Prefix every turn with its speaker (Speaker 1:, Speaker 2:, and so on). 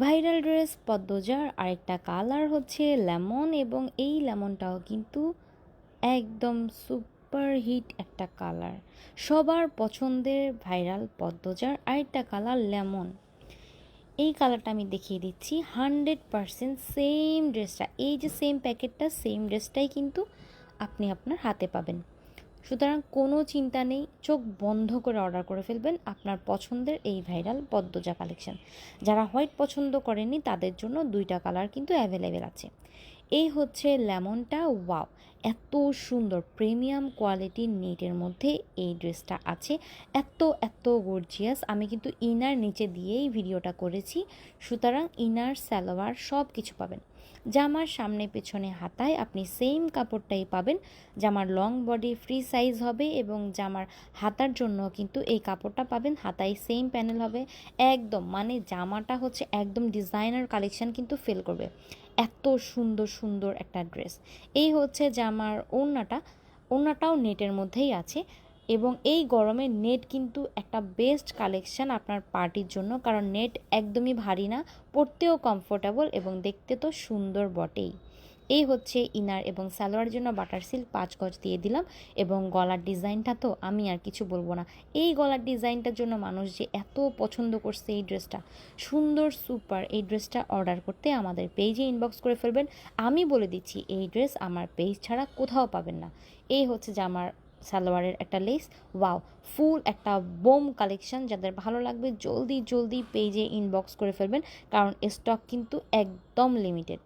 Speaker 1: Viral dress, পদ্মজার, আরেকটা colour হচ্ছে lemon এবং এই লেমনটাও কিন্তু একদম সুপার হিট একটা কালার। সবার পছন্দের ভাইরাল পদ্মজার, আরেকটা কালার লেমন। এই কালারটা আমি দেখিয়ে দিচ্ছি, হান্ড্রেড পারসেন্ট সেম ড্রেসটা। এই যে সেম প্যাকেটটা, সেম ড্রেসটাই কিন্তু আপনি আপনার হাতে পাবেন। সুতরাং কোনো চিন্তা নেই, চোখ বন্ধ করে অর্ডার করে ফেলবেন আপনার পছন্দের এই ভাইরাল পদ্মজা কালেকশন যারা হোয়াইট পছন্দ করেননি, তাদের জন্য দুইটা কালার কিন্তু অ্যাভেলেবেল আছে। এই হচ্ছে লেমনটা ওয়াও এত সুন্দর প্রিমিয়াম কোয়ালিটির নেটের মধ্যে এই ড্রেসটা আছে। এত এত গর্জিয়াস আমি কিন্তু ইনার নিচে দিয়েই ভিডিওটা করেছি। সুতরাং ইনার, সালোয়ার সব কিছু পাবেন। জামার সামনে পেছনে হাতায় আপনি সেম কাপড়টাই পাবেন। জামার লং বডি ফ্রি সাইজ হবে এবং জামার হাতার জন্য কিন্তু এই কাপড়টা পাবেন। হাতায় সেম প্যানেল হবে। একদম মানে জামাটা হচ্ছে একদম ডিজাইনার কালেকশন কিন্তু ফেল করবে। এত সুন্দর সুন্দর একটা ড্রেস এই হচ্ছে জামার ওড়নাটা, ওড়নাটাও নেটের মধ্যেই আছে এবং এই গরমে নেট কিন্তু একটা বেস্ট কালেকশান আপনার পার্টির জন্য কারণ নেট একদমই ভারী না পড়তেও কমফোর্টেবল এবং দেখতে তো সুন্দর বটেই। এই হচ্ছে ইনার এবং সালোয়ার জন্য বাটার সিল্ক পাঁচ গজ দিয়ে দিলাম এবং গলার ডিজাইনটা তো আমি আর কিছু বলব না। এই গলার ডিজাইনটার জন্য মানুষ যে এত পছন্দ করছে এই ড্রেসটা, সুন্দর, সুপার এই ড্রেসটা অর্ডার করতে আমাদের পেজে ইনবক্স করে ফেলবেন। আমি বলে দিচ্ছি, এই ড্রেস আমার পেজ ছাড়া কোথাও পাবেন না। এই হচ্ছে যে আমার সালোয়ারের একটা লেস ওয়াও ফুল একটা বোম কালেকশন যাদের ভালো লাগবে জলদি জলদি পেজে ইনবক্স করে ফেলবেন। কারণ স্টক কিন্তু একদম লিমিটেড